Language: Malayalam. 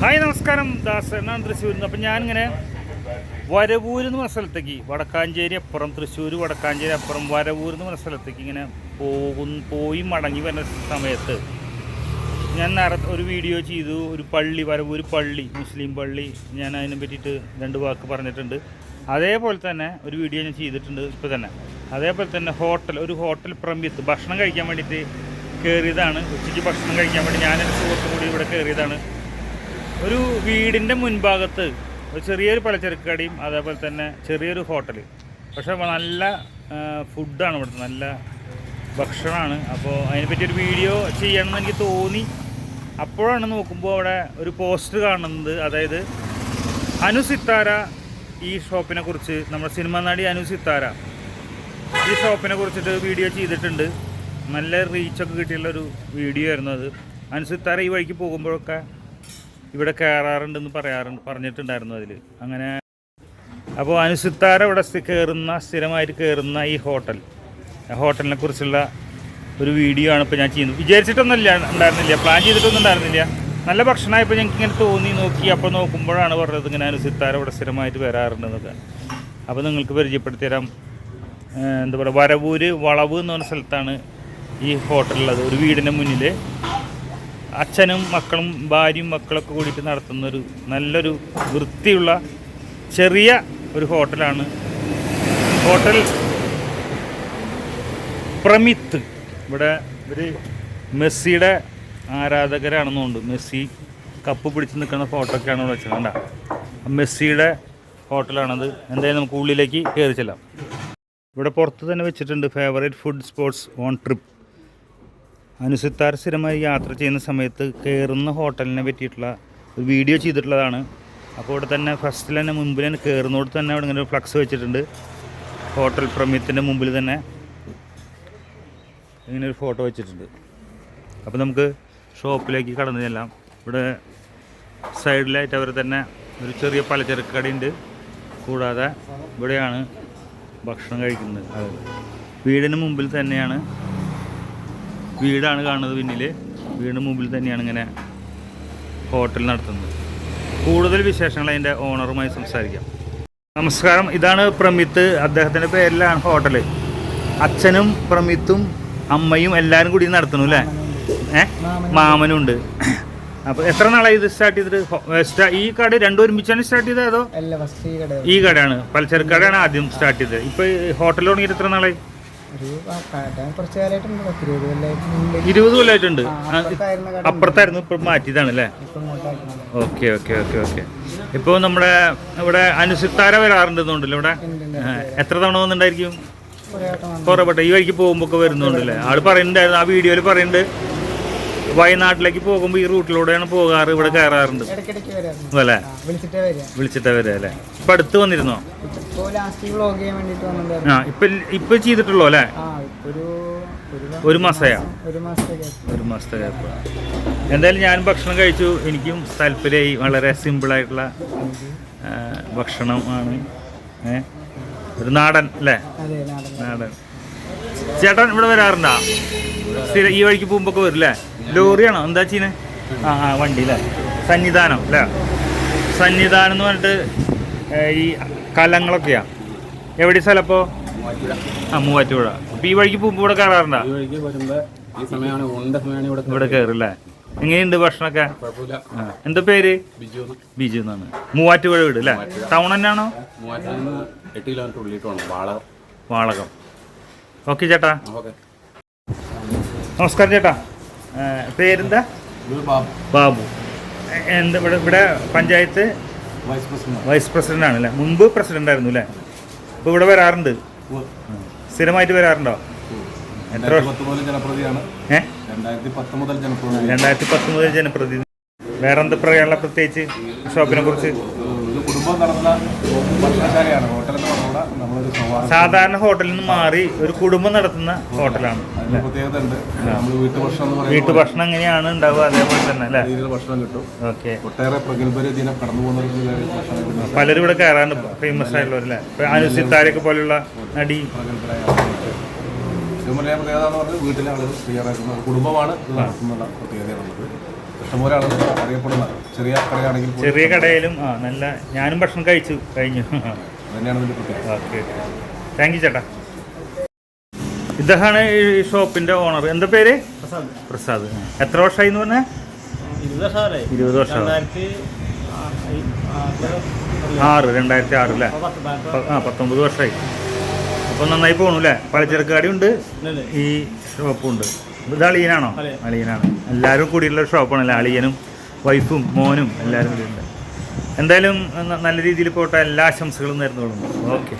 ഹായ് നമസ്കാരം. ദാസ് എന്നാണ് തൃശ്ശൂരിൽ നിന്ന്. അപ്പം ഞാനിങ്ങനെ വരവൂർ എന്ന് പറഞ്ഞ സ്ഥലത്തേക്ക് വടക്കാഞ്ചേരി അപ്പുറം തൃശ്ശൂർ വടക്കാഞ്ചേരി അപ്പുറം വരവൂർ എന്ന് പറഞ്ഞ സ്ഥലത്തേക്ക് ഇങ്ങനെ പോകും പോയി മടങ്ങി വരുന്ന സമയത്ത് ഞാൻ നിറ ഒരു വീഡിയോ ചെയ്തു. ഒരു പള്ളി വരവൂർ പള്ളി മുസ്ലിം പള്ളി. ഞാൻ അതിനെ പറ്റിയിട്ട് രണ്ട് വാക്ക് പറഞ്ഞിട്ടുണ്ട്. അതേപോലെ തന്നെ ഒരു വീഡിയോ ഞാൻ ചെയ്തിട്ടുണ്ട് ഇപ്പോൾ തന്നെ. അതേപോലെ തന്നെ ഹോട്ടൽ ഒരു ഹോട്ടൽ പ്രമ്യത്ത് ഭക്ഷണം കഴിക്കാൻ വേണ്ടിയിട്ട് കയറിയതാണ് ഉച്ചയ്ക്ക് ഭക്ഷണം കഴിക്കാൻ വേണ്ടി ഞാനൊരു സുഹൃത്തു കൂടി ഇവിടെ കയറിയതാണ് ഒരു വീടിന്റെ മുൻഭാഗത്ത് ഒരു ചെറിയൊരു പലചരക്ക് കടയും അതേപോലെ തന്നെ ചെറിയൊരു ഹോട്ടൽ പക്ഷേ നല്ല ഫുഡാണ് ഇവിടുത്തെ. നല്ല ഭക്ഷണമാണ്. അപ്പോൾ അതിനെപ്പറ്റി ഒരു വീഡിയോ ചെയ്യണം എന്ന് എനിക്ക് തോന്നി. അപ്പോഴാണ് നോക്കുമ്പോൾ അവിടെ ഒരു പോസ്റ്റർ കാണുന്നത്. അതായത് അനു സിത്താര ഈ ഷോപ്പിനെ കുറിച്ച് നമ്മുടെ സിനിമ നടി അനു സിത്താര ഈ ഷോപ്പിനെ കുറിച്ചിട്ട് വീഡിയോ ചെയ്തിട്ടുണ്ട്. നല്ല റീച്ചൊക്കെ കിട്ടിയുള്ള ഒരു വീഡിയോ ആയിരുന്നു അത്. അനു സിത്താര ഈ വഴിക്ക് പോകുമ്പോഴൊക്കെ ഇവിടെ കയറാറുണ്ടെന്ന് പറയാറുണ്ട് പറഞ്ഞിട്ടുണ്ടായിരുന്നു അതിൽ അങ്ങനെ അപ്പോൾ അനുസിത്താര ഇവിടെ കയറുന്ന സ്ഥിരമായിട്ട് കയറുന്ന ഈ ഹോട്ടൽ. ഹോട്ടലിനെ കുറിച്ചുള്ള ഒരു വീഡിയോ ആണ് ഇപ്പോൾ ഞാൻ ചെയ്യുന്നത്. വിചാരിച്ചിട്ടൊന്നുമില്ല ഉണ്ടായിരുന്നില്ല. പ്ലാൻ ചെയ്തിട്ടൊന്നും ഉണ്ടായിരുന്നില്ല. നല്ല ഭക്ഷണമായപ്പോൾ ഞങ്ങൾക്ക് ഇങ്ങനെ തോന്നി നോക്കി. അപ്പോൾ നോക്കുമ്പോഴാണ് പറഞ്ഞത് ഇങ്ങനെ അനുസിത്താര ഇവിടെ സ്ഥിരമായിട്ട് വരാറുണ്ടെന്നൊക്കെ. അപ്പോൾ നിങ്ങൾക്ക് പരിചയപ്പെടുത്തി തരാം എന്താ പറയുക വരവൂര് വളവ് എന്ന് പറഞ്ഞ സ്ഥലത്താണ് ഈ ഹോട്ടലുള്ളത് ഒരു വീടിന്റെ മുന്നിൽ അച്ഛനും മക്കളും ഭാര്യയും മക്കളൊക്കെ കൂടിയിട്ട് നടത്തുന്നൊരു നല്ലൊരു വൃത്തിയുള്ള ചെറിയ ഒരു ഹോട്ടലാണ്. ഹോട്ടൽ പ്രമിത്ത്. ഇവിടെ ഒരു മെസ്സിയുടെ ആരാധകരാണെന്നുണ്ട് മെസ്സി കപ്പ് പിടിച്ച് നിൽക്കുന്ന ഫോട്ടോ ഒക്കെയാണ് ഇവിടെ വെച്ചത്. കണ്ട? മെസ്സിയുടെ ഹോട്ടലാണത്. എന്തായാലും നമുക്ക് ഉള്ളിലേക്ക് കയറി ചെല്ലാം. ഇവിടെ പുറത്ത് തന്നെ വെച്ചിട്ടുണ്ട് favourite food spots on trip Anusithara സ്ഥിരമായി യാത്ര ചെയ്യുന്ന സമയത്ത് കയറുന്ന ഹോട്ടലിനെ പറ്റിയിട്ടുള്ള ഒരു വീഡിയോ ചെയ്തിട്ടുള്ളതാണ്. അപ്പോൾ ഇവിടെ തന്നെ ഫസ്റ്റിൽ തന്നെ മുമ്പിൽ തന്നെ കയറുന്നോട് തന്നെ അവിടെ ഇങ്ങനെ ഫ്ലക്സ് വെച്ചിട്ടുണ്ട്. ഹോട്ടൽ പ്രമിത്തിന്റെ മുമ്പിൽ തന്നെ ഇങ്ങനെ ഒരു ഫോട്ടോ വെച്ചിട്ടുണ്ട്. അപ്പോൾ നമുക്ക് ഷോപ്പിലേക്ക് കടന്നു ചെല്ലാം. ഇവിടെ സൈഡിലായിട്ട് അവർ തന്നെ ഒരു ചെറിയ പലചരക്ക് കടയുണ്ട് കൂടാതെ ഇവിടെയാണ് ഭക്ഷണം കഴിക്കുന്നത്. വീടിന് മുമ്പിൽ തന്നെയാണ് വീടാണ് കാണുന്നത് പിന്നിൽ വീടിന് മുമ്പിൽ തന്നെയാണ് ഇങ്ങനെ ഹോട്ടൽ നടത്തുന്നത്. കൂടുതൽ വിശേഷങ്ങൾ അതിന്റെ ഓണറുമായി സംസാരിക്കാം. നമസ്കാരം. ഇതാണ് പ്രമിത്ത്. അദ്ദേഹത്തിന്റെ പേരിലാണ് ഹോട്ടൽ അച്ഛനും പ്രമിത്തും അമ്മയും എല്ലാവരും കൂടി നടത്തുന്നു അല്ലേ? ഏഹ് മാമനുണ്ട് അപ്പോൾ എത്ര നാളായി ഇത് സ്റ്റാർട്ട് ചെയ്തിട്ട്? ഈ കട രണ്ടും ഒരുമിച്ചാണ് സ്റ്റാർട്ട് ചെയ്തത് അതോ? ഈ കട ഈ കടയാണ്. പലചരക്ക് കടയാണ് ആദ്യം സ്റ്റാർട്ട് ചെയ്തത്. ഇപ്പോൾ ഹോട്ടൽ തുടങ്ങിയിട്ട് എത്ര നാളായി? ഒരു ആ കട കുറച്ച് കാലമായിട്ടുണ്ട് പത്ത് ഇരുപത് കൊല്ലായിട്ടുണ്ട്. ഇരുപത് കൊല്ലമായിട്ടുണ്ട് അപ്പുറത്തായിരുന്ന ഇപ്പം മാറ്റിയതാണ് അല്ലേ? ഇപ്പം ഓക്കെ ഓക്കെ ഓക്കെ ഓക്കെ. ഇപ്പോൾ നമ്മുടെ ഇവിടെ അനുസിത്താര വരാറുണ്ടെന്നുണ്ടല്ലോ ഇവിടെ? എത്ര തവണ വന്നിട്ടുണ്ടായിരിക്കും? കുറേ വട്ടം പെട്ടെ ഈ വഴിക്ക് പോകുമ്പോൾ ഒക്കെ വരുന്നുണ്ടല്ലേ? ആൾ പറയുന്നുണ്ടായിരുന്നു ആ വീഡിയോയിൽ പറയുന്നുണ്ട് വയനാട്ടിലേക്ക് പോകുമ്പോൾ ഈ റൂട്ടിലൂടെയാണ് പോകാറ് ഇവിടെ കയറാറുണ്ട്. അല്ലേ? വിളിച്ചിട്ടാ വരിക അല്ലേ? ഇപ്പൊ അടുത്ത് വന്നിരുന്നോ? ആ ഇപ്പം ഇപ്പം ചെയ്തിട്ടുള്ളൂ അല്ലേ? ഒരു ഒരു മാ- ഒരു മാസമായോ മാസത്തെ ഗ്യാപ്പ് എന്തായാലും ഞാൻ ഭക്ഷണം കഴിച്ചു. എനിക്കും താല്പര്യമായി. വളരെ സിമ്പിളായിട്ടുള്ള ഭക്ഷണമാണ് ആണ്. ഒരു നാടൻ അല്ലേ? നാടൻ. ചേട്ടൻ ഇവിടെ വരാറുണ്ടോ? സ്ഥിരം ഈ വഴിക്ക് പോകുമ്പോൾ വരും വരില്ലേ ലോറിയാണോ? എന്താ ചെയ്യുന്നത് ആ ആ വണ്ടി അല്ലേ? സന്നിധാനം അല്ലേ? സന്നിധാനം എന്ന് പറഞ്ഞിട്ട് ഈ കലങ്ങളൊക്കെയാ. എവിടെ സ്ഥലം അപ്പോൾ ആ മൂവാറ്റുപുഴ. അപ്പൊ ഈ വഴിക്ക് പോകുമ്പോ ഇവിടെ കയറാറുണ്ടോ? ഇവിടെ കയറില്ലേ? എങ്ങനെയുണ്ട് ഭക്ഷണമൊക്കെ. എന്താ പേര്? ബിജു എന്ന് ബിജു എന്നാണ്. മൂവാറ്റുപുഴ വീട് അല്ലേ? ടൗൺ തന്നെയാണോ? വാളകം. ഓക്കെ ചേട്ടാ. നമസ്കാരം ചേട്ടാ. പേരെന്താ? ബാബു. എന്ത് എന്താ ഇവിടെ ഇവിടെ പഞ്ചായത്ത് വൈസ് പ്രസിഡന്റ് ആണ് അല്ലേ മുമ്പ് പ്രസിഡന്റ് ആയിരുന്നു അല്ലേ ഇപ്പോൾ ഇവിടെ വരാറുണ്ട്. സ്ഥിരമായിട്ട് വരാറുണ്ടോ? എത്ര രണ്ടായിരത്തി പത്ത് മുതൽ ജനപ്രതിയാണ്. രണ്ടായിരത്തി പത്ത് മുതൽ ജനപ്രതി രണ്ടായിരത്തി പത്ത് മുതൽ ജനപ്രതിനിധി വേറെ എന്താ പറയാനുള്ള പ്രത്യേകിച്ച്? ഷോപ്പിനെ കുറിച്ച്? കുടുംബം നടന്ന ഭക്ഷണശാലയാണ്. ഹോട്ടൽ എന്ന് പറഞ്ഞുകൂടാ നമ്മളൊരു സൗഹാർദ്ദം. സാധാരണ ഹോട്ടലിൽ നിന്ന് മാറി ഒരു കുടുംബം നടത്തുന്ന ഹോട്ടലാണ് പ്രത്യേകത ഉണ്ട് നമ്മൾ വീട്ടു ഭക്ഷണം എന്ന് വീട്ടു പറയുമ്പോൾ ഭക്ഷണം എങ്ങനെയാണ് ഉണ്ടാവുക? അതേപോലെ തന്നെ അല്ലേ? രീതിയിൽ ഭക്ഷണം കിട്ടും. ഓക്കെ. ഒട്ടേറെ പ്രഗത്ഭര് ഇതിനെ കടന്നു പോകുന്നവർക്ക് പലരും ഇവിടെ കയറാണ് ഫേമസ് ആയിട്ടുള്ളവരല്ലേ അനുസിത്താരൊക്കെ പോലുള്ള നടി. പ്രഗത്ഭരായ ഏറ്റവും വലിയ പ്രത്യേകത എന്ന് പറഞ്ഞാൽ വീട്ടിലെ ആളുകൾ തയ്യാറാക്കുന്ന കുടുംബമാണ് ഇത് നടത്തുന്നുള്ള പ്രത്യേകതയാണുള്ളത്. ഇഷ്ടംപോലെ ആളുകൾ അറിയപ്പെടുന്ന ചെറിയ കടയാണെങ്കിൽ ചെറിയ കടയിലും ആ നല്ല ഞാനും ഭക്ഷണം കഴിച്ചു കഴിഞ്ഞു. തന്നെയാണ് ഇതിന്റെ പ്രത്യേകത. ഓക്കെ. താങ്ക് യു ചേട്ടാ. ഇദ്ദേഹമാണ് ഈ ഷോപ്പിന്റെ ഓണർ എന്താ പേര്? പ്രസാദ്. എത്ര വർഷമായി എന്ന് പറഞ്ഞാൽ ഇരുപത് വർഷം. ആറ് രണ്ടായിരത്തി ആറ് അല്ലേ? ആ പത്തൊമ്പത് വർഷമായി. അപ്പം നന്നായി പോകണു അല്ലേ? പലചരക്ക് കടയുണ്ട്. ഈ ഷോപ്പും ഉണ്ട്. ഇത് അളിയനാണോ? അളിയനാണ്. എല്ലാവരും കൂടിയുള്ള ഷോപ്പാണല്ലേ? അളിയനും വൈഫും മോനും എല്ലാവരും കൂടിയുണ്ട് എന്തായാലും നല്ല രീതിയിൽ പോട്ടെ. എല്ലാ ആശംസകളും നേർന്നുകൊള്ളുന്നു. ഓക്കെ.